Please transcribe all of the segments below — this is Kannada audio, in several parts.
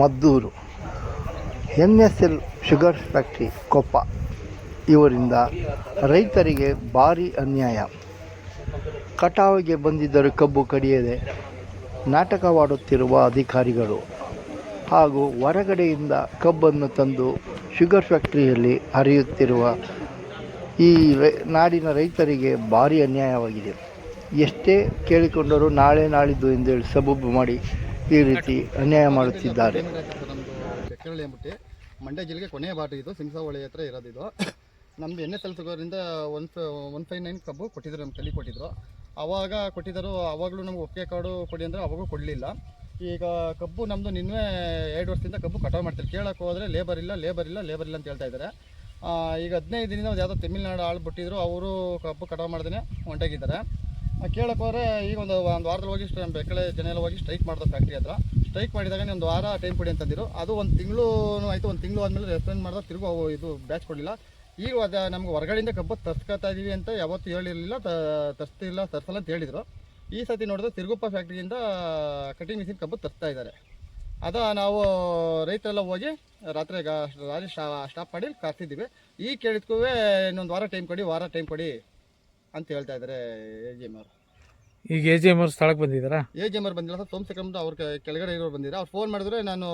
Maddur. N S L sugar factory, Koppa. ಇವರಿಂದ ರೈತರಿಗೆ ಭಾರಿ ಅನ್ಯಾಯ. ಕಟಾವಿಗೆ ಬಂದಿದ್ದರೂ ಕಬ್ಬು ಕಡಿಯದೆ ನಾಟಕವಾಡುತ್ತಿರುವ ಅಧಿಕಾರಿಗಳು ಹಾಗೂ ಹೊರಗಡೆಯಿಂದ ಕಬ್ಬನ್ನು ತಂದು ಶುಗರ್ ಫ್ಯಾಕ್ಟ್ರಿಯಲ್ಲಿ ಹರಿಯುತ್ತಿರುವ ಈ ನಾಡಿನ ರೈತರಿಗೆ ಭಾರಿ ಅನ್ಯಾಯವಾಗಿದೆ. ಎಷ್ಟೇ ಕೇಳಿಕೊಂಡರೂ ನಾಳೆ ನಾಳಿದ್ದು ಎಂದು ಹೇಳಿ ಸಬೂಬು ಮಾಡಿ. ಈ ರೀತಿ ಅನ್ಯಾಯ ಮಾಡುತ್ತಿದ್ದಾರೆ. ಮಂಡ್ಯ ಜಿಲ್ಲೆಗೆ ಕೊನೆಯ ಬಾಟ ಇದು ಸಿಂಸವಳಿ ಹತ್ರ ಇರೋದಿದು ನಮ್ದು ಎಣ್ಣೆ S one one five nine ಕಬ್ಬು ಕೊಟ್ಟಿದ್ರು ನಮ್ಮ ತಲೆ ಕೊಟ್ಟಿದ್ರು. ಆವಾಗ ಕೊಟ್ಟಿದ್ದರು, ಅವಾಗಲೂ ನಮ್ಗೆ ಒಪ್ಪಿಗೆ ಕಾಡು ಕೊಡಿ ಅಂದರೆ ಅವಾಗೂ ಕೊಡಲಿಲ್ಲ. ಈಗ ಕಬ್ಬು ನಮ್ಮದು ನಿನ್ನೆ ಎರಡು ವರ್ಷದಿಂದ ಕಬ್ಬು ಕಟಾವು ಮಾಡ್ತಾರೆ ಕೇಳೋಕೆ ಹೋದರೆ ಲೇಬರ್ ಇಲ್ಲ ಲೇಬರ್ ಇಲ್ಲ ಲೇಬರ್ ಇಲ್ಲ ಅಂತ ಹೇಳ್ತಾ ಇದ್ದಾರೆ. ಈಗ ಹದಿನೈದು ದಿನದಿಂದ ಯಾವುದೋ ತಮಿಳ್ನಾಡು ಆಳು ಬಿಟ್ಟಿದ್ರು ಅವರು ಕಬ್ಬು ಕಟಾವು ಮಾಡ್ದೇ ಹೊಂಟಾಗಿದ್ದಾರೆ. ಕೇಳಕ್ಕೆ ಹೋದ್ರೆ ಈಗ ಒಂದು ಒಂದು ವಾರದಲ್ಲಿ ಹೋಗಿ ನಮ್ಮ ಬೆಕ್ಕಳೆ ಜನ ಎಲ್ಲ ಹೋಗಿ ಸ್ಟ್ರೈಕ್ ಮಾಡಿದ್ರು ಫ್ಯಾಕ್ಟ್ರಿ ಹತ್ರ. ಸ್ಟ್ರೈಕ್ ಮಾಡಿದಾಗ ಒಂದು ವಾರ ಟೈಮ್ ಕೊಡಿ ಅಂತಂದಿರು ಅದು ಒಂದು ತಿಂಗಳು ಆಯಿತು, ಒಂದು ತಿಂಗಳು ಆದಮೇಲೆ ರೆಫ್ರೆಂಡ್ ಮಾಡಿದಾಗ ತಿರುಗು ಇದು ಬ್ಯಾಚ್ ಕೊಡಲಿಲ್ಲ. ಈಗ ಅದು ನಮ್ಗೆ ಹೊರಗಡೆಯಿಂದ ಕಬ್ಬು ತರ್ಸ್ಕೊತಾ ಇದ್ದೀವಿ ಅಂತ ಯಾವತ್ತೂ ಹೇಳಿರಲಿಲ್ಲ ತರ್ಸ್ತಿಲ್ಲ ತರ್ಸಲ್ಲ ಅಂತ ಹೇಳಿದರು. ಈ ಸತಿ ನೋಡಿದ್ರೆ ತಿರುಗುಪ್ಪ ಫ್ಯಾಕ್ಟ್ರಿಯಿಂದ ಕಟಿಂಗ್ ಮಿಷಿನ್ ಕಬ್ಬು ತರ್ತಾ ಇದ್ದಾರೆ ಅದ ನಾವು ರೈತರೆಲ್ಲ ಹೋಗಿ ರಾತ್ರಿ ರಾತ್ರಿ ಸ್ಟಾಪ್ ಮಾಡಿ ಕಾಸ್ತಿದ್ದೀವಿ ಈ ಕೇಳಿದ್ಕೂ ಇನ್ನೊಂದು ವಾರ ಟೈಮ್ ಕೊಡಿ, ವಾರ ಟೈಮ್ ಕೊಡಿ. ಅಂತ ಹೇಳ್ತಾ ಇದ್ದಾರೆ ಎ ಜಿ ಎಂ ಅವರು. ಈಗ ಎ ಜಿ ಎಂ ಅವ್ರು ಸ್ಥಳಕ್ಕೆ ಬಂದಿದ್ದಾರಾ? ಎ ಜಿ ಎಂ ಅವ್ರು ಬಂದಿಲ್ಲ ಸರ್ ಸೋಮಶೇಖರ್ ಅವ್ರ ಕೆ- ಕೆಳಗಡೆ ಇರೋರು ಬಂದಿದ್ದಾರೆ. ಅವ್ರು ಫೋನ್ ಮಾಡಿದ್ರೆ ನಾನು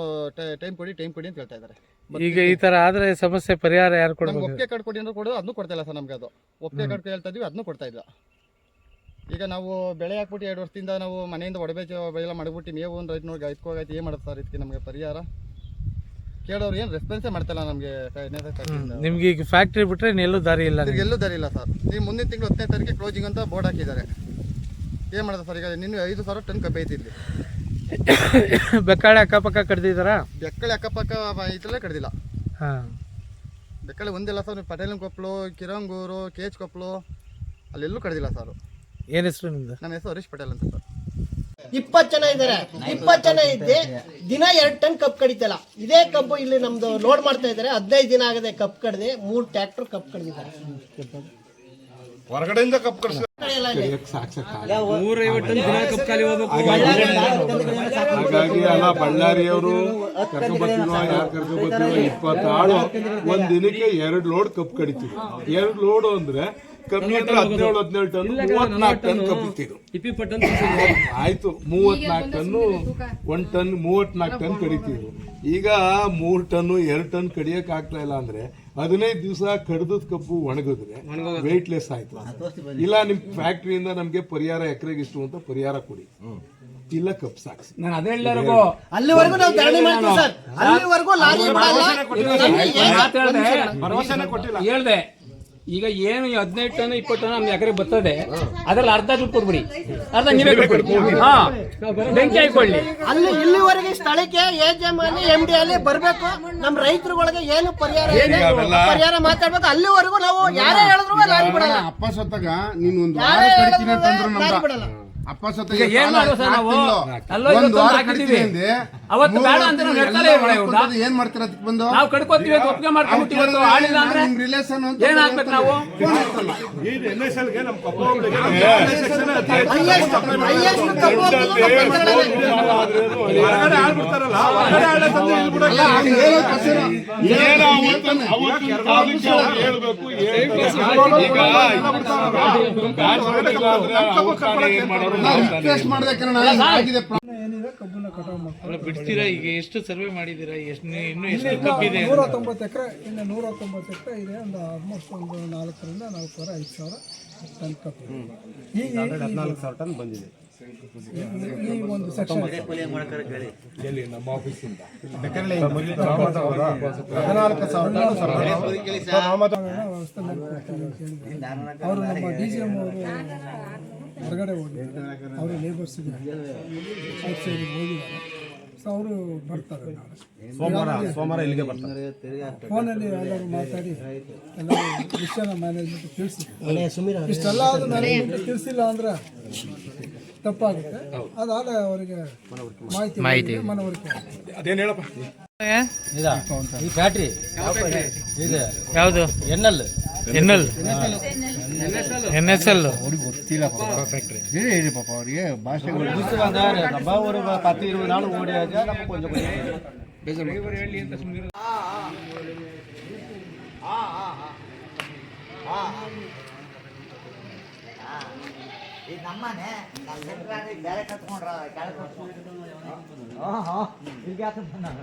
ಟೈಮ್ ಕೊಡಿ ಟೈಮ್ ಕೊಡಿ ಅಂತ ಹೇಳ್ತಾ ಇದ್ದಾರೆ ಈಗ ಈ ತರ ಆದ್ರೆ ಸಮಸ್ಯೆ ಪರಿಹಾರ ಯಾರು ಕೊಡೋದು ಕೊಡ್ಬೋದು ಒಪ್ಪಿಗೆ ಕಾರ್ಡ್ ಕೊಡಿ ಅಂದ್ರೆ ಕೊಡೋದು ಅದನ್ನು ಕೊಡ್ತಾ ಇಲ್ಲ ಸರ್ ನಮ್ಗೆ ಅದು. ಒಪ್ಪಿಗೆ ಕಾರ್ಡ್ ಹೇಳ್ತಾ ಇದೀವಿ ಅದನ್ನು ಕೊಡ್ತಾ ಇಲ್ಲ. ಈಗ ನಾವು ಬೆಳೆ ಹಾಕ್ಬಿಟ್ಟು ಎರಡು ವರ್ಷದಿಂದ ನಾವು ಮನೆಯಿಂದ ಒಡಬೇಚ ಎಲ್ಲ ಮಾಡಿಬಿಟ್ಟು ಮೇವು ಒಂದು ರೈತ ನೋಡಿ ಗಾಯ್ಕೋಗೈತೆ ಏನು ಮಾಡೋದು ಸರ್ ಇದಕ್ಕೆ ನಮಗೆ ಪರಿಹಾರ? ಕೇಳೋರು ಏನು ರೆಸ್ಪಾನ್ಸೇ ಮಾಡ್ತಿಲ್ಲ ನಮಗೆ ನಿಮ್ಗೆ ಈಗ ಫ್ಯಾಕ್ಟ್ರಿ ಬಿಟ್ರೆ ಎಲ್ಲೂ ದಾರಿ ಇಲ್ಲ ನಿಮ್ಗೆ. ಎಲ್ಲೂ ದಾರಿ ಇಲ್ಲ ಸರ್ ನೀವು ಮುಂದಿನ ತಿಂಗಳು ಹತ್ತನೇ ತಾರೀಕಿಗೆ ಕ್ಲೋಸಿಂಗ್ ಅಂತ ಬೋರ್ಡ್ ಹಾಕಿದ್ದಾರೆ. ಏನು ಮಾಡೋದು ಸರ್ ಈಗ? ನಿನ್ನೆ ಐದು ಸಾವಿರ ಟನ್ ಕಬ್ಬೆ ಐತಿ ಇಲ್ಲಿ. ಬೆಕ್ಕಾಳೆ ಅಕ್ಕಪಕ್ಕ ಕಡ್ದಿದ್ದಾರಾ? ಬೆಕ್ಕಳೆ ಅಕ್ಕಪಕ್ಕ ಇದರಲ್ಲೇ ಕಡ್ದಿಲ್ಲ. ಹಾಂ. ಬೆಕ್ಕಳೆ ಒಂದಿಲ್ಲ ಸರ್ ಪಟೇಲಿನ ಕೊಪ್ಪಲು ಕಿರಂಗೂರು ಕೇಚ್ ಕೊಪ್ಪಲು ಅಲ್ಲೆಲ್ಲೂ ಕಡ್ದಿಲ್ಲ ಸರ್ ಏನು ಹೆಸರು ನಿಮ್ದು? ನನ್ನ ಹೆಸರು ಹರೀಶ್ ಪಟೇಲ್ ಅಂತ ಸರ್ ಇಪ್ಪತ್ತು ಜನ ಇದ್ದಾರೆ. ಇಪ್ಪತ್ತು ಜನ ಇದ್ದೆ. ದಿನ ಎರಡು ಟನ್ ಕಪ್ ಕಡಿತಲ್ಲ. ಇದೇ ಕಬ್ಬು ಇಲ್ಲಿ ನಮ್ದು ಲೋಡ್ ಮಾಡ್ತಾ ಇದ್ದಾರೆ. ಹದಿನೈದು ದಿನ ಆಗದೆ ಕಪ್ ಕಡ್ದೆ. ಮೂರು ಟ್ರಾಕ್ಟರ್ ಕಪ್ ಕಡ್ದಿದ್ದಾರೆ. ಹೊರಗಡೆಯಿಂದ ಕಪ್ ಕಡಿಸ ಹಾಗಾಗಿ ಅಲ್ಲ ಬಳ್ಳಾರಿಯವರು ಯಾರು ಕರ್ಕೊಂಬರ್ತೀನೋ ಇಪ್ಪತ್ತಾಳು ಒಂದ್ ದಿನಕ್ಕೆ ಎರಡು ಲೋಡ್ ಕಪ್ ಕಡಿತೀವಿ. ಎರಡು ಲೋಡ್ ಅಂದ್ರೆ ಕಮ್ಮಿ ಅಂದ್ರೆ ಹದಿನೇಳು ಹದಿನೇಳು ಟನ್ ಮೂವತ್ನಾಲ್ಕು ಟನ್ ಕಪ್ ಇತ್ತಿದ್ರು ಆಯ್ತು. ಮೂವತ್ನಾಲ್ಕು ಟನ್ನು ಒಂದ್ ಟನ್ ಮೂವತ್ನಾಲ್ಕು ಟನ್ ಕಡಿತೀವಿ ಈಗ ಮೂರ್ ಟನ್ನು ಎರಡ್ ಟನ್ ಕಡಿಯಕ್ ಆಗ್ತಾ ಇಲ್ಲ ಅಂದ್ರೆ ಹದಿನೈದು ದಿವಸ ಕಡ್ದದ್ ಕಬ್ಬು ಒಣಗಿದ್ರೆ ವೆಯ್ಟ್ಲೆಸ್ ಆಯ್ತು. ಇಲ್ಲ ನಿಮ್ ಫ್ಯಾಕ್ಟ್ರಿಯಿಂದ ನಮ್ಗೆ ಪರಿಹಾರ ಎಕರೆಗೆ ಇಷ್ಟು ಅಂತ ಪರಿಹಾರ ಕೊಡಿ. ಇಲ್ಲ ಕಪ್ ಸಾಕ್ಸಿ. ಅಲ್ಲಿವರೆಗೂ ನಾವು ಧರಣಿ ಮಾಡ್ತೀವಿ ಸರ್. ಅಲ್ಲಿವರೆಗೂ ಲಾರಿ ಮಾಡಲ್ಲ ಹೇಳ್ದೆ. ಈಗ ಏನು ಹದಿನೆಂಟು ಹದಿನೈದು ಟನ್ ಇಪ್ಪತ್ತು ಟನ್ ನಮ್ಗೆ ಎಕರೆ ಬರ್ತದೆ ಅದ್ರಲ್ಲಿ ಅರ್ಧ ದುಡ್ಡು ಕೊಡ್ಬಿಡಿ ಅರ್ಧ ನೀವೇ ಕೊಡ್ಬಿಡಿ ಹಾ ಬೆಂಕಿ ಹಾಕೊಳ್ಳಿ. ಅಲ್ಲಿ ಇಲ್ಲಿವರೆಗೆ ಸ್ಥಳಕ್ಕೆ ಎ ಜಿ ಎಂ ಅಲ್ಲಿ ಎಂ ಡಿ ಅಲ್ಲಿ ಬರ್ಬೇಕು. ನಮ್ಮ ರೈತರುಗಳಿಗೆ ಏನು ಪರಿಹಾರ ಇದೆ? ಪರಿಹಾರ ಮಾತಾಡ್ಬೇಕು. ಅಲ್ಲಿವರೆಗೂ ನಾವು ಯಾರೇ ಹೇಳಿದ್ರು ಲಾರಿ ಬಿಡಲ್ಲ. ಅಪ್ಪ ಸತ್ತಾಗ ನೀನು ಒಂದು ವಾರ ಯಾರೇ ಕಡಿತೀನಿ ಅಂತಂದ್ರೆ ಅಪ್ಪ ಸತ್ತಾಗ ಏನು ಮಾಡುವ ಸರ್ ನಾವು? ಅಲ್ಲೋ ಒಂದು ಇವತ್ತು ಅಂದೆ. ಅವತ್ತು ಬೇಡ ಅಂತ ನಾವು ಇವ್ರನ್ನ. ಏನ್ ಮಾಡ್ತೀರ ಅದಕ್ಕೆ ಬಂದು ನಾವು ಕಡ್ಕೋತೀವಿ ಇವತ್ತು ಒಪ್ಪಿಗೆ ಮಾಡ್ಕೊಂಡು ಇವತ್ತು ಆಳಿಲ್ಲ ಅಂದ್ರೆ ನಿಮ್ ರಿಲೇಷನ್ ಅಂತ ಏನ್ ಹಾಕ್ಬೇಕು ನಾವು ಹೋಗ್ತದೆ ನಮ್ಮ. ಏನು ಅವತ್ತು- ಅವ್ರು ಹೇಳ್ಬೇಕು, ಹೇಳ್ಬೇಕು. ಈಗ ಬ್ಯಾಚ್ ಹೊರಟಿಲ್ಲ ಅಂದ್ರೆ ಅವ್ರು ತಾನೇ ಏನ್ ಮಾಡೋರು ನಾವು ತಾನೇ ರಿಕ್ವೆಸ್ಟ್ ಮಾಡ್ದೆ ಕಣ ಆಗಿದೆ ಪ್ರಾ- ಅಲ್ಲ, ಬಿಡ್ತೀರಾ? ಈಗ ಎಷ್ಟು ಸರ್ವೆ ಮಾಡಿದ್ದೀರಾ? ಎಷ್ಟು ಇನ್ನು ಎಷ್ಟು ಕಬ್ಬಿದೆ ನೂರ ತೊಂಬತ್ತು ಎಕರೆ ಇನ್ನು ನೂರ ತೊಂಬತ್ತು ಎಕರೆ ಇದೆ. ಒಂದು ಆಲ್ಮೋಸ್ಟ್ ಒಂದು ನಾಲ್ಕರಿಂದ ನಾಲ್ಕೂವರೆ ಐದು ಸಾವಿರ ಟನ್ ಕಬ್ಬು. ಈ ಹದಿನಾಲ್ಕು ಸಾವಿರ ಟನ್ ಬಂದಿದೆ. ಈ ಒಂದು ಸೆಕ್ಷನ್ ನಮ್ಮ ಆಫೀಸಿಂದ ಹದಿನಾಲ್ಕು ಸಾವಿರ ಟನ್ ಸರ್ವೆ. ವ್ಯವಸ್ಥೆ ಮಾಡ್ಕೊಡ್ತಾರೆ ಅಂತ ಹೇಳಿದ್ರು. ಅವರು ನಮ್ಮ ಡಿ ಅವರು ಹೊರಗಡೆ ಹೋಗಿದ್ದಾರೆ. ಅವರು ಲೇಬರ್ಸ್ಗೆ ಔಟ್ ಹೋಗಿದ್ದಾರೆ. ಸೊ ಅವರು ಬರ್ತಾರೆ ನಾಳೆ. ಸೋಮವಾರ ಸೋಮವಾರ ಇಲ್ಲಿಗೆ ಬರ್ತಾರೆ. ಫೋನಲ್ಲಿ ಎಲ್ಲರೂ ಮಾತಾಡಿ ಎಲ್ಲ ವಿಷಯನ ಮ್ಯಾನೇಜ್ಮೆಂಟ್ ತಿಳಿಸಿ ಇಷ್ಟೆಲ್ಲ ಅದು ಮ್ಯಾನೇಜ್ಮೆಂಟ್ ತಿಳಿಸಿಲ್ಲ ಅಂದ್ರೆ ತಪ್ಪಾಗುತ್ತೆ. ಅದಾದ ಅವರಿಗೆ ಮಾಹಿತಿ ಮಾಹಿತಿ. ಮನವರಿಕೆ ಅದೇನು ಹೇಳಪ್ಪ? ಈ ಫ್ಯಾಕ್ಟ್ರಿ ಯಾವುದು? N L. N L. N S L ಹೇಳಿ ಹೇಳಿ ಪಾಪ ಅವರಿಗೆ ಭಾಷೆಗಳು ஒரு பத்து இருபது நாள் ஓடியாச்சு நம்ம கொஞ்சம் கொஞ்சம் ಹೇಳಿ ಅಂತ ಸುಮ್ಮನೆ ಇದು ನಮ್ಮನೆ ನಾವು ಸೆಂಟ್ರಾಗಿ ಬೇರೆ ಕಟ್ಕೊಂಡ್ರ ಕೆಳಗೆ ಹಾಂ ಹಾಂ ಇಲ್ಲಿಗೆ ಹಾಕಂತ ನಾನು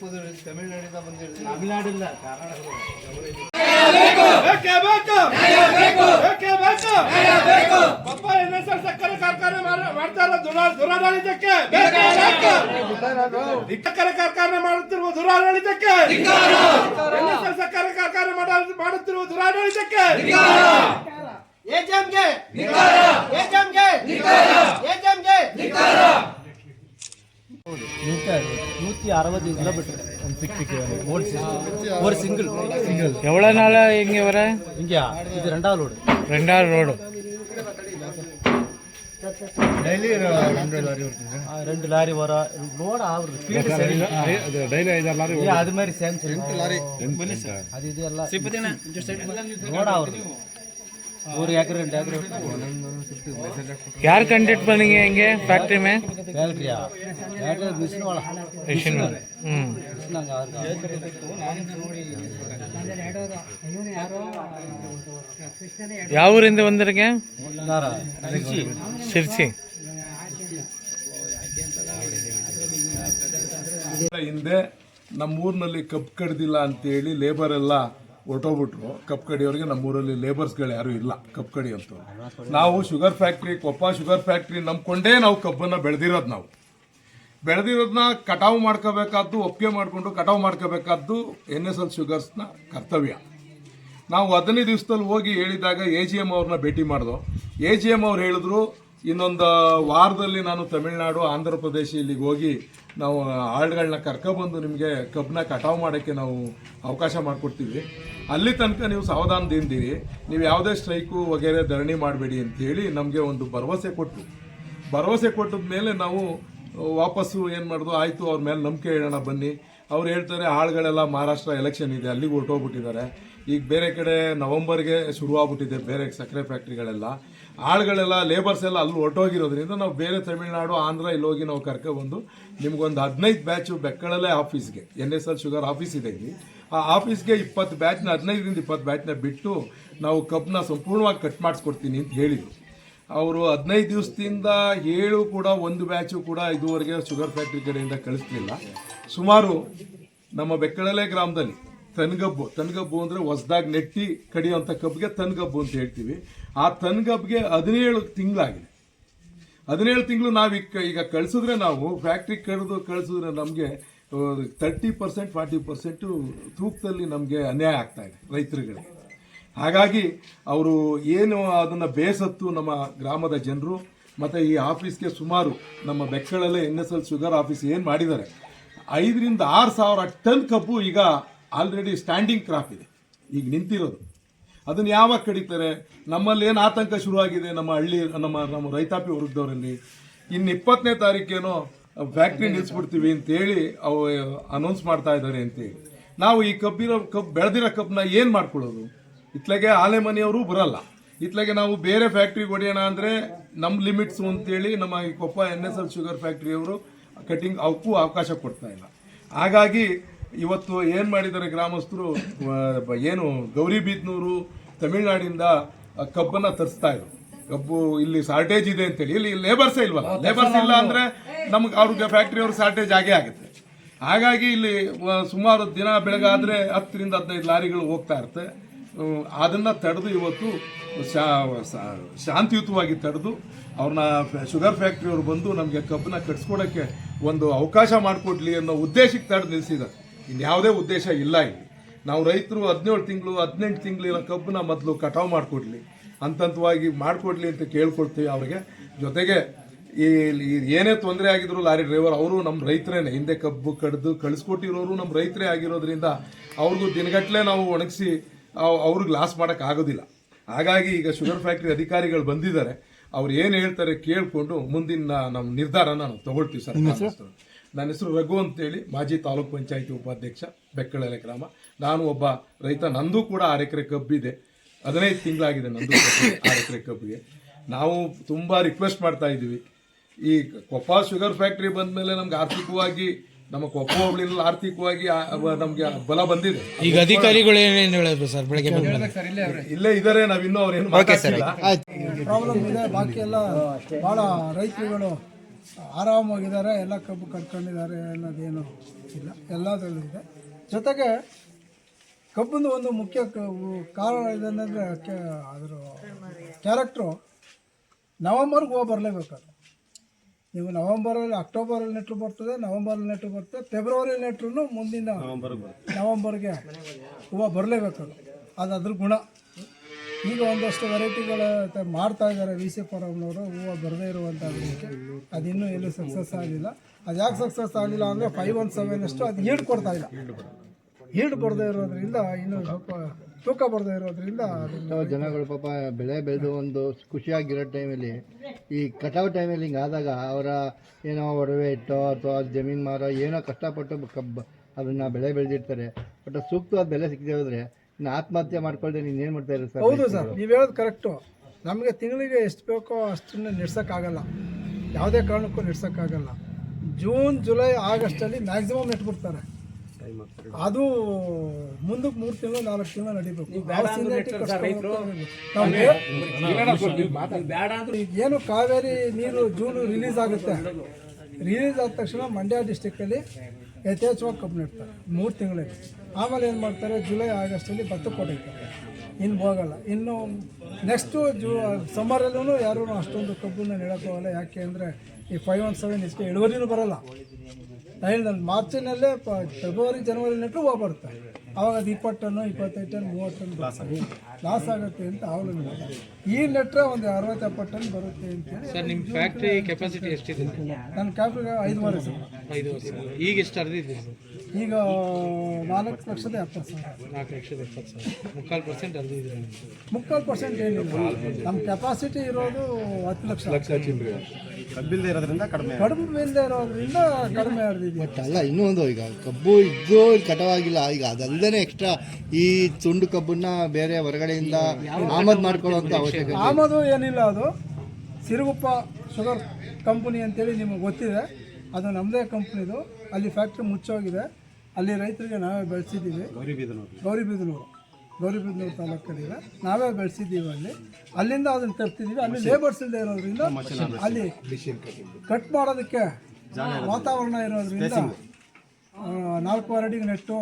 ಪುದು ತಮಿಳುನಾಡಿಂದ ಬಂದಿರೋದು ಪಪ್ಪ ಎನ್ ಎಸ್ ಎಲ್ ಸಕ್ಕರೆ ಕಾರ್ಖಾನೆ ಮಾಡ್ತಾ ಇರೋ ದುರಾಡಳಿತಕ್ಕೆ. ಸಕ್ಕರೆ ಕಾರ್ಖಾನೆ ಮಾಡುತ್ತಿರುವ ದುರಾಡಳಿತಕ್ಕೆ. ಸಕ್ಕರೆ ಕಾರ್ಖಾನೆ ಮಾಡುತ್ತಿರುವ ದುರಾಡಳಿತಕ್ಕೆ. ಎಜೆಂಗೆ ಎಜೆಂಗೆ ಎಜೆಂಗೆ ಹೌದು ನೂತಿ ಅರವತ್ತು ಕಿಲೋಮೀಟರ್ ஒரு சிங்கிள் சிங்கிள் எவ்வளோ நாளாக இங்கே வர இங்கேயா இது ரெண்டாவது ரோடு ரெண்டாவது ரோடு ரெண்டு லாரி வருதுங்க வரும் அது மாதிரி சேர்ந்து ಯಾರು ಕಂಡಿಟ್ ಬಂದಿಗೆ ಹೆಂಗೆ? ಫ್ಯಾಕ್ಟ್ರಿ ಮೇ? ಯಾವ ಊರಿಂದ ಬಂದಿರಿಗೆ? ಶಿರ್ಸಿ. ಹಿಂದೆ ನಮ್ಮೂರಿನಲ್ಲಿ ಕಬ್ಬು ಕಡ್ದಿಲ್ಲ ಅಂತೇಳಿ ಎಲ್ಲ ಹೊರಟೋಗ್ಬಿಟ್ರು. ಕಪ್ ಕಡಿಯೋರಿಗೆ ನಮ್ಮೂರಲ್ಲಿ ಲೇಬರ್ಸ್ಗಳು ಯಾರು ಇಲ್ಲ, ಕಪ್ ಅಂತ ನಾವು sugar factory Koppa sugar factory ನಂಬ್ಕೊಂಡೇ ನಾವು ಕಬ್ಬನ್ನು ಬೆಳೆದಿರೋದು ನಾವು. ಬೆಳೆದಿರೋದನ್ನ ಕಟಾವು ಮಾಡ್ಕೋಬೇಕಾದ್ದು, ಒಪ್ಪಿಗೆ ಮಾಡಿಕೊಂಡು ಕಟಾವು ಮಾಡ್ಕೋಬೇಕಾದ್ದು ಎನ್ ಎಸ್ ಎಲ್ ಶುಗರ್ಸ್ನ ಕರ್ತವ್ಯ. ನಾವು ಹದಿನೈದು ದಿವಸದಲ್ಲಿ ಹೋಗಿ ಹೇಳಿದಾಗ ಎ ಜಿ ಎಂ ಅವ್ರನ್ನ ಭೇಟಿ ಮಾಡಿದೋ. ಎ ಜಿ ಎಂ ಅವ್ರು ಹೇಳಿದ್ರು ಇನ್ನೊಂದು ವಾರದಲ್ಲಿ ನಾನು ತಮಿಳುನಾಡು, ಆಂಧ್ರ ಪ್ರದೇಶ ಇಲ್ಲಿಗೆ ಹೋಗಿ ನಾವು ಆಳ್ಗಳನ್ನ ಕರ್ಕೊಬಂದು ನಿಮಗೆ ಕಬ್ಬನ್ನ ಕಟಾವು ಮಾಡೋಕ್ಕೆ ನಾವು ಅವಕಾಶ ಮಾಡಿಕೊಡ್ತೀವಿ. ಅಲ್ಲಿ ತನಕ ನೀವು ಸಾವಧಾನದಿಂದಿರಿ ನೀವು ಯಾವುದೇ ಸ್ಟ್ರೈಕು ವಗೇರೆ ಧರಣಿ ಮಾಡಬೇಡಿ ಅಂತೇಳಿ ನಮಗೆ ಒಂದು ಭರವಸೆ ಕೊಟ್ಟು ಭರವಸೆ ಕೊಟ್ಟದ ಮೇಲೆ ನಾವು ವಾಪಸ್ಸು ಏನು ಮಾಡೋದು, ಆಯಿತು, ಅವ್ರ ಮೇಲೆ ನಂಬಿಕೆ ಹೇಳೋಣ ಬನ್ನಿ. ಅವ್ರು ಹೇಳ್ತಾರೆ, ಆಳುಗಳೆಲ್ಲ ಮಹಾರಾಷ್ಟ್ರ ಎಲೆಕ್ಷನ್ ಇದೆ, ಅಲ್ಲಿಗೆ ಹೊರಟೋಗ್ಬಿಟ್ಟಿದ್ದಾರೆ. ಈಗ ಬೇರೆ ಕಡೆ ನವಂಬರ್ಗೆ ಶುರುವಾಗ್ಬಿಟ್ಟಿದೆ, ಬೇರೆ ಸಕ್ಕರೆ ಫ್ಯಾಕ್ಟ್ರಿಗಳೆಲ್ಲ ಆಳುಗಳೆಲ್ಲ ಲೇಬರ್ಸ್ ಎಲ್ಲ ಅಲ್ಲಿ ಹೊರಟೋಗಿರೋದ್ರಿಂದ ನಾವು ಬೇರೆ ತಮಿಳುನಾಡು, ಆಂಧ್ರ ಇಲ್ಲಿ ಹೋಗಿ ನಾವು ಕರ್ಕೊಬಂದು ನಿಮ್ಗೊಂದು ಹದಿನೈದು ಬ್ಯಾಚು ಬೆಕ್ಕಳಲ್ಲೇ ಆಫೀಸ್ಗೆ N S L sugar office ಇದೆ ಇಲ್ಲಿ. ಆ ಆಫೀಸ್ಗೆ ಇಪ್ಪತ್ತು ಬ್ಯಾಚ್ನ ಹದಿನೈದರಿಂದ ಇಪ್ಪತ್ತು ಬ್ಯಾಚ್ನ ಬಿಟ್ಟು ನಾವು ಕಬ್ನ ಸಂಪೂರ್ಣವಾಗಿ ಕಟ್ ಮಾಡಿಸ್ಕೊಡ್ತೀನಿ ಅಂತ ಹೇಳಿದರು. ಅವರು ಹದಿನೈದು ದಿವಸದಿಂದ ಏಳು ಕೂಡ, ಒಂದು ಬ್ಯಾಚು ಕೂಡ ಇದುವರೆಗೆ ಶುಗರ್ ಫ್ಯಾಕ್ಟ್ರಿ ಕಡೆಯಿಂದ ಕಳಿಸ್ತಿಲ್ಲ ಸುಮಾರು ನಮ್ಮ ಬೆಕ್ಕಳಲೆ ಗ್ರಾಮದಲ್ಲಿ, ತನ್ಗಬ್ಬು ತನ್ಗಬ್ಬು ಅಂದರೆ ಹೊಸದಾಗಿ ನೆಟ್ಟಿ ಕಡಿಯುವಂಥ ಕಬ್ಬಿಗೆ ತನ್ಗಬ್ಬು ಅಂತ ಹೇಳ್ತೀವಿ. ಆ ತನ್ಗಬ್ಗೆ ಹದಿನೇಳು ತಿಂಗಳಾಗಿದೆ. ಹದಿನೇಳು ತಿಂಗಳು ನಾವು ಈಗ ಕಳಿಸಿದ್ರೆ ನಾವು ಫ್ಯಾಕ್ಟ್ರಿ ಕಡಿದು ಕಳಿಸಿದ್ರೆ ನಮಗೆ ತರ್ಟಿ ಪರ್ಸೆಂಟ್ ಫಾರ್ಟಿ ಪರ್ಸೆಂಟು ತೂಕದಲ್ಲಿ ನಮಗೆ ಅನ್ಯಾಯ ಆಗ್ತಾ ಇದೆ ರೈತರುಗಳಿಗೆ. ಹಾಗಾಗಿ ಅವರು ಏನು ಅದನ್ನು ಬೇಸತ್ತು ನಮ್ಮ ಗ್ರಾಮದ ಜನರು, ಮತ್ತು ಈ ಆಫೀಸ್ಗೆ ಸುಮಾರು ನಮ್ಮ ಬೆಕ್ಕಳಲ್ಲೇ N S L sugar office ಏನು ಮಾಡಿದ್ದಾರೆ, ಐದರಿಂದ ಆರು ಸಾವಿರ ಟನ್ ಕಬ್ಬು ಈಗ ಆಲ್ರೆಡಿ ಸ್ಟ್ಯಾಂಡಿಂಗ್ ಕ್ರಾಪ್ ಇದೆ. ಈಗ ನಿಂತಿರೋದು. ಅದನ್ನು ಯಾವಾಗ ಕಡಿತಾರೆ? ನಮ್ಮಲ್ಲಿ ಏನು ಆತಂಕ ಶುರುವಾಗಿದೆ? ನಮ್ಮ ಹಳ್ಳಿ, ನಮ್ಮ ನಮ್ಮ ರೈತಾಪಿ ವರ್ಗದವರಲ್ಲಿ. ಇನ್ನು ಇಪ್ಪತ್ತನೇ ತಾರೀಕೇನೋ ಫ್ಯಾಕ್ಟ್ರಿ ನಿಲ್ಲಿಸ್ಬಿಡ್ತೀವಿ ಅಂತೇಳಿ ಅವು ಅನೌನ್ಸ್ ಮಾಡ್ತಾ ಇದ್ದಾರೆ ಅಂತೇಳಿ. ನಾವು ಈ ಕಬ್ಬಿರೋ ಕಬ್, ಬೆಳೆದಿರೋ ಕಬ್ಬನ್ನ ಏನು ಮಾಡ್ಕೊಳ್ಳೋದು? ಇತ್ಲಾಗೆ ಆಲೆ ಮನೆಯವರು ಬರಲ್ಲ. ಇತ್ಲಾಗೆ ನಾವು ಬೇರೆ ಫ್ಯಾಕ್ಟ್ರಿಗೆ ಹೊಡೆಯೋಣ ಅಂದರೆ ನಮ್ಮ ಲಿಮಿಟ್ಸು ಅಂತೇಳಿ ನಮ್ಮ ಈ Koppa N S L sugar ಫ್ಯಾಕ್ಟ್ರಿಯವರು cutting ಅವಕ್ಕೂ ಅವಕಾಶ ಕೊಡ್ತಾ ಇಲ್ಲ. ಹಾಗಾಗಿ ಇವತ್ತು ಏನು ಮಾಡಿದ್ದಾರೆ ಗ್ರಾಮಸ್ಥರು ಏನು ಗೌರಿಬೀದ್ನೂರು ತಮಿಳ್ನಾಡಿಂದ ತಮಿಳುನಾಡಿಂದ ಕಬ್ಬನ್ನ ತರಿಸ್ತಾ ಇದ್ರು. ಕಬ್ಬು ಇಲ್ಲಿ ಶಾರ್ಟೇಜ್ ಇದೆ ಅಂತೇಳಿ. ಇಲ್ಲಿ ಲೇಬರ್ಸೇ ಇಲ್ವಲ್ಲ? ಲೇಬರ್ಸ್ ಇಲ್ಲ ಅಂದ್ರೆ ನಮ್ಗೆ ಅವ್ರಿಗೆ ಫ್ಯಾಕ್ಟ್ರಿ ಅವ್ರ ಶಾರ್ಟೇಜ್ ಆಗೇ ಆಗುತ್ತೆ. ಹಾಗಾಗಿ ಇಲ್ಲಿ ಸುಮಾರು ದಿನ ಬೆಳಗಾದರೆ ಹತ್ತರಿಂದ ಹದಿನೈದು ಲಾರಿಗಳು ಹೋಗ್ತಾ ಇರುತ್ತೆ. ಅದನ್ನ ತಡೆದು ಇವತ್ತು ಶಾ- ಶಾಂತಿಯುತವಾಗಿ ತಡೆದು ಅವ್ರನ್ನ ಶುಗರ್ ಫ್ಯಾಕ್ಟ್ರಿಯವ್ರು ಬಂದು ನಮಗೆ ಕಬ್ಬನ್ನ ಕಟ್ಸ್ಕೊಡೋಕ್ಕೆ ಒಂದು ಅವಕಾಶ ಮಾಡಿಕೊಡ್ಲಿ ಅನ್ನೋ ಉದ್ದೇಶಕ್ಕೆ ತಡೆದು ನಿಲ್ಲಿಸಿದ್ದಾರೆ ಇನ್ಯಾವುದೇ ಉದ್ದೇಶ ಇಲ್ಲ ಇಲ್ಲಿ. ನಾವು ರೈತರು ಹದಿನೇಳು ತಿಂಗಳು, ಹದಿನೆಂಟು ತಿಂಗಳಿನ ಕಬ್ಬನ್ನ ಮೊದಲು ಕಟಾವು ಮಾಡಿಕೊಡ್ಲಿ. ಹಂತವಾಗಿ ಮಾಡಿಕೊಡ್ಲಿ ಅಂತ ಕೇಳ್ಕೊಳ್ತೀವಿ ಅವ್ರಿಗೆ. ಜೊತೆಗೆ ಈ ಏನೇ ತೊಂದರೆ ಆಗಿದ್ರು ಲಾರಿ ಡ್ರೈವರ್ ಅವರು ನಮ್ಮ ರೈತರೇನೆ. ಹಿಂದೆ ಕಬ್ಬು ಕಡ್ದು ಕಳಿಸ್ಕೊಟ್ಟಿರೋರು ನಮ್ಮ ರೈತರೇ ಆಗಿರೋದ್ರಿಂದ ಅವ್ರಿಗೂ ದಿನಗಟ್ಟಲೆ ನಾವು ಒಣಗಿಸಿ ಅವ್ರಿಗೆ ಲಾಸ್ ಆಗೋದಿಲ್ಲ. ಹಾಗಾಗಿ ಈಗ ಶುಗರ್ ಫ್ಯಾಕ್ಟ್ರಿ ಅಧಿಕಾರಿಗಳು ಬಂದಿದ್ದಾರೆ. ಅವ್ರು ಏನು ಹೇಳ್ತಾರೆ ಕೇಳಿಕೊಂಡು ಮುಂದಿನ ನಮ್ಮ ನಿರ್ಧಾರನ ನಾವು ತಗೊಳ್ತೀವಿ ಸರ್. ನನ್ನ ಹೆಸರು ರಘು ಅಂತೇಳಿ ಮಾಜಿ ತಾಲೂಕ್ ಪಂಚಾಯಿತಿ ಉಪಾಧ್ಯಕ್ಷ ಬೆಕ್ಕಳಲೆ ಗ್ರಾಮ. ನಾನು ಒಬ್ಬ ರೈತ ನಂದು ಕೂಡ ಆರು ಎಕರೆ ಕಬ್ಬಿದೆ ಹದಿನೈದು ತಿಂಗಳಾಗಿದೆ ನಂದು ಆರು ಎಕರೆ ಕಬ್ಬಿಗೆ. ನಾವು ತುಂಬ ರಿಕ್ವೆಸ್ಟ್ ಮಾಡ್ತಾ ಇದ್ದೀವಿ. ಈ ಕೊಪ್ಪ ಶುಗರ್ ಫ್ಯಾಕ್ಟ್ರಿ ಬಂದ ಮೇಲೆ ನಮ್ಗೆ ಆರ್ಥಿಕವಾಗಿ ನಮ್ಮ ಕೊಪ್ಪ ಹೋಬಳಿನಲ್ಲಿ ಆರ್ಥಿಕವಾಗಿ ನಮಗೆ ಬಲ ಬಂದಿದೆ. ಈಗ ಅಧಿಕಾರಿಗಳು ಏನೇನು ಹೇಳಿದ್ರು ಸರ್ ಬೆಳಗ್ಗೆ ಇಲ್ಲೇ ಇದಾರೆ ನಾವಿನ್ನೂ ಅವ್ರೇನು ಮಾತಾಡ್ತಿಲ್ಲ. ಪ್ರಾಬ್ಲಮ್ ಇದೆ ಬಾಕಿ ಎಲ್ಲ ಬಹಳ ರೈತರುಗಳು ಆರಾಮಾಗಿದ್ದಾರೆ ಎಲ್ಲ ಕಬ್ಬು ಕಟ್ಕೊಂಡಿದ್ದಾರೆ ಅನ್ನೋದೇನು ಇಲ್ಲ. ಎಲ್ಲದರಲ್ಲೂ ಇದೆ. ಜೊತೆಗೆ ಕಬ್ಬಿನ ಒಂದು ಮುಖ್ಯ ಕಾರಣ ಇದೇನೆಂದರೆ ಅದರ ಕ್ಯಾರೆಕ್ಟ್ರು ನವಂಬರ್ಗೆ ಹೋಗಿ ಬರಲೇಬೇಕು ಅದು ನೀವು ನವಂಬರಲ್ಲಿ ಅಕ್ಟೋಬರಲ್ಲಿ ನೆಟ್ರು ಬರ್ತದೆ ನವಂಬರಲ್ಲಿ ನೆಟ್ರು ಬರ್ತದೆ ಫೆಬ್ರವರಿ ನೆಟ್ರು ಮುಂದಿನ ನವಂಬರ್ಗೆ ಹೂವು ಬರಲೇಬೇಕು ಅದು ಅದ್ರ ಗುಣ. ಈಗ ಒಂದಷ್ಟು ವೆರೈಟಿಗಳ ಮಾಡ್ತಾ ಇದ್ದಾರೆ ವಿ ಸಿ ಪರಮ್ನವರು. ಹೂವು ಬರದೇ ಇರುವಂಥ ಅದಿನ್ನೂ ಎಲ್ಲೂ ಸಕ್ಸಸ್ ಆಗಿಲ್ಲ. ಅದು ಯಾಕೆ ಸಕ್ಸಸ್ ಆಗಿಲ್ಲ ಅಂದರೆ ಫೈವ್ ಒನ್ ಸೆವೆನ್ ಅಷ್ಟು ಅದು ಈಡ್ ಕೊಡ್ತಾ ಇಲ್ಲ. ಈಡ್ ಬರದೇ ಇರೋದ್ರಿಂದ ಇನ್ನೂ ಸ್ವಲ್ಪ ತೂಕ ಬರದೇ ಇರೋದ್ರಿಂದ ಜನಗಳು ಪಾಪ ಬೆಳೆ ಬೆಳೆದು ಒಂದು ಖುಷಿಯಾಗಿರೋ ಟೈಮಲ್ಲಿ ಈ ಕಟಾವು ಟೈಮಲ್ಲಿ ಹಿಂಗೆ ಆದಾಗ ಅವರ ಏನೋ ಒಡವೆ ಇಟ್ಟೋ ಅಥವಾ ಜಮೀನು ಮಾರೋ ಏನೋ ಕಷ್ಟಪಟ್ಟು ಕಬ್ಬು ಅದನ್ನು ಬೆಳೆ ಬೆಳೆದಿರ್ತಾರೆ. ಬಟ್ ಸೂಕ್ತವಾದ ಬೆಲೆ ಸಿಗದೆ ಹೋದರೆ ಇನ್ನು ಆತ್ಮಹತ್ಯೆ ಮಾಡ್ಕೊಳ್ದೆ ನೀನು ಏನು ಮಾಡ್ತಾ ಇರೋ ಸರ್? ಹೌದು ಸರ್ ನೀವು ಹೇಳೋದು ಕರೆಕ್ಟು ನಮಗೆ ತಿಂಗಳಿಗೆ ಎಷ್ಟು ಬೇಕೋ ಅಷ್ಟನ್ನು ಆಗಲ್ಲ ಯಾವುದೇ ಕಾರಣಕ್ಕೂ ನಡ್ಸೋಕ್ಕಾಗಲ್ಲ. ಜೂನ್ ಜುಲೈ ಆಗಸ್ಟಲ್ಲಿ ಮ್ಯಾಕ್ಸಿಮಮ್ ಇಟ್ಬಿಡ್ತಾರೆ ಅದು ಮುಂದಕ್ಕೆ ಮೂರು ತಿಂಗಳು ನಾಲ್ಕು ತಿಂಗಳು ನಡೀಬೇಕು. ಈಗ ಏನು ಕಾವೇರಿ ನೀರು ಜೂನ್ ರಿಲೀಸ್ ಆಗುತ್ತೆ. ರಿಲೀಸ್ ಆದ ತಕ್ಷಣ ಮಂಡ್ಯ ಡಿಸ್ಟಿಕ್ಕಲ್ಲಿ ಯಥೇಚ್ಛವಾಗಿ ಕಬ್ಬು ನೆಡ್ತಾರೆ ಮೂರು ತಿಂಗಳಿಗೆ ಆಮೇಲೆ ಏನು ಮಾಡ್ತಾರೆ? ಜುಲೈ ಆಗಸ್ಟಲ್ಲಿ ಭತ್ತ ಕೊಟ್ಟಿರ್ತಾರೆ ಇನ್ನು ಹೋಗಲ್ಲ. ಇನ್ನು ನೆಕ್ಸ್ಟು ಜೂ ಸಮ್ಮರಲ್ಲೂ ಯಾರೂ ಅಷ್ಟೊಂದು ಕಬ್ಬನ್ನ ನೆಡೋಕ್ಕೋಗಲ್ಲ. ಯಾಕೆ ಅಂದರೆ ಈ ಫೈವ್ ಒನ್ ಸೆವೆನ್ ಇಷ್ಟು ಇಳುವರಿನೂ ಬರಲ್ಲ. ಹೇಳಿದಲ್ಲಿ ಮಾರ್ಚಿನಲ್ಲೇ ಫೆಬ್ರವರಿ ಜನವರಿ ನೆಟ್ಟು ಹೋಗಿ ಬರುತ್ತೆ. ಅವಾಗ ಅದು ಇಪ್ಪತ್ತು ಟನ್ನು ಇಪ್ಪತ್ತೈದು ಟನ್ ಮೂವತ್ತು ಟನ್ ಲಾಸ್ ಆಗುತ್ತೆ ಅಂತ ಅವಳು ಈ ನೆಟ್ರೆ ಒಂದು ಅರವತ್ತು ಎಪ್ಪತ್ತು ಟನ್ ಬರುತ್ತೆ ಅಂತ ಸರ್ ನಿಮ್ಮ ಫ್ಯಾಕ್ಟ್ರಿ ಕೆಪಾಸಿಟಿ ಎಷ್ಟಿದೆ? ನನ್ನ ಕ್ಯಾಬ್ರಿಗೆ ಐದು ವರ್ಷ ಐದು ವರ್ಷ ಈಗ ಎಷ್ಟು ಅರ್ಧ ಸರ್ ಈಗ ನಾಲ್ಕು ಲಕ್ಷದ ಎಪ್ಪತ್ತು ಸಾವಿರ. ನಾಲ್ಕು ಲಕ್ಷದ ಎಪ್ಪತ್ತು ಸಾವಿರ. ಮುಕ್ಕಾಲು ಪರ್ಸೆಂಟ್ ಅರ್ದಿದೆ ಮುಕ್ಕಾಲು ಪರ್ಸೆಂಟ್ ಏನಿಲ್ಲ. ನಮ್ಮ ಕೆಪಾಸಿಟಿ ಇರೋದು ಹತ್ತು ಲಕ್ಷ. ಕಬ್ಬಿಲ್ದೇ ಇರೋದ್ರಿಂದ ಕಡಿಮೆ ಕಡಿಮೆ ಇಲ್ಲದೆ ಇರೋದ್ರಿಂದ ಕಡಿಮೆ ಬಟ್ ಅಲ್ಲ ಇನ್ನೊಂದು ಒಂದು ಈಗ ಕಬ್ಬು ಇದ್ದು ಕಟವಾಗಿಲ್ಲ. ಈಗ ಅದಲ್ಲದೆ ಎಕ್ಸ್ಟ್ರಾ ಈ ತುಂಡು ಕಬ್ಬನ್ನ ಬೇರೆ ಹೊರಗಡೆಯಿಂದ ಆಮದು ಮಾಡ್ಕೊಳ್ಳೋಂಥ ಅವಶ್ಯಕತೆ ಆಮದು ಏನಿಲ್ಲ ಅದು. ಸಿರುಗುಪ್ಪ ಶುಗರ್ ಕಂಪನಿ ಅಂತೇಳಿ ನಿಮಗೆ ಗೊತ್ತಿದೆ. ಅದು ನಮ್ಮದೇ ಕಂಪ್ನಿದು ಅಲ್ಲಿ ಫ್ಯಾಕ್ಟ್ರಿ ಮುಚ್ಚೋಗಿದೆ. ಅಲ್ಲಿ ರೈತರಿಗೆ ನಾವೇ ಬೆಳೆಸಿದ್ದೀವಿ. ಗೌರಿಬಿದನೂರು. ಗೌರಿಬಿದನೂರು ತಾಲೂಕಲ್ಲಿದೆ ನಾವೇ ಬೆಳೆಸಿದ್ದೀವಿ ಅಲ್ಲಿ. ಅಲ್ಲಿಂದ ಅದನ್ನು ತರ್ತಿದ್ದೀವಿ. ಅಲ್ಲಿ ಲೇಬರ್ಸ್ ಇಲ್ಲದೆ ಇರೋದ್ರಿಂದ ಅಲ್ಲಿ ಕಟ್ ಮಾಡೋದಕ್ಕೆ ವಾತಾವರಣ ಇರೋದ್ರಿಂದ ನಾಲ್ಕು ಅರಡಿಗೆ ನೆಟ್ಟು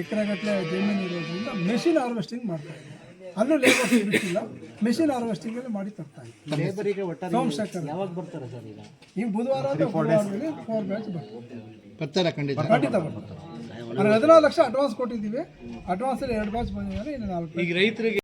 ಎಕರೆಗಟ್ಟಲೆ ಜಮೀನು ಇರೋದ್ರಿಂದ ಮೆಷಿನ್ ಹಾರ್ವೆಸ್ಟಿಂಗ್ ಮಾಡ್ತಾರೆ ಇದ್ದೀವಿ ಅಲ್ಲೂ ಲೇಬರ್ಸ್ ಬಿಟ್ಟಿಲ್ಲ ಮೆಷಿನ್ ಹಾರ್ವೆಸ್ಟಿಂಗಲ್ಲಿ ಮಾಡಿ ತರ್ತಾ ಇದ್ದೀವಿ ಸೋಮಶೇಖರ್. ಯಾವಾಗ ಬರ್ತಾರೆ ಸರ್ ಈಗ? ಈಗ ಬುಧವಾರ ಫೋರ್ ಬ್ಯಾಚ್ ಬರ್ತಾರೆ ಬರ್ತಾರ ಖಂಡಿತ. ಖಂಡಿತ ಬರ್ತಾರೆ ಹದಿನಾರು ಲಕ್ಷ ಅಡ್ವಾನ್ಸ್ ಕೊಟ್ಟಿದ್ದೀವಿ. ಅಡ್ವಾನ್ಸಲ್ಲಿ ಎರಡು ಬ್ಯಾಚ್ ಬಂದಿದ್ದಾರೆ ಇನ್ನು ನಾಲ್ಕು ಈಗ ರೈತರಿಗೆ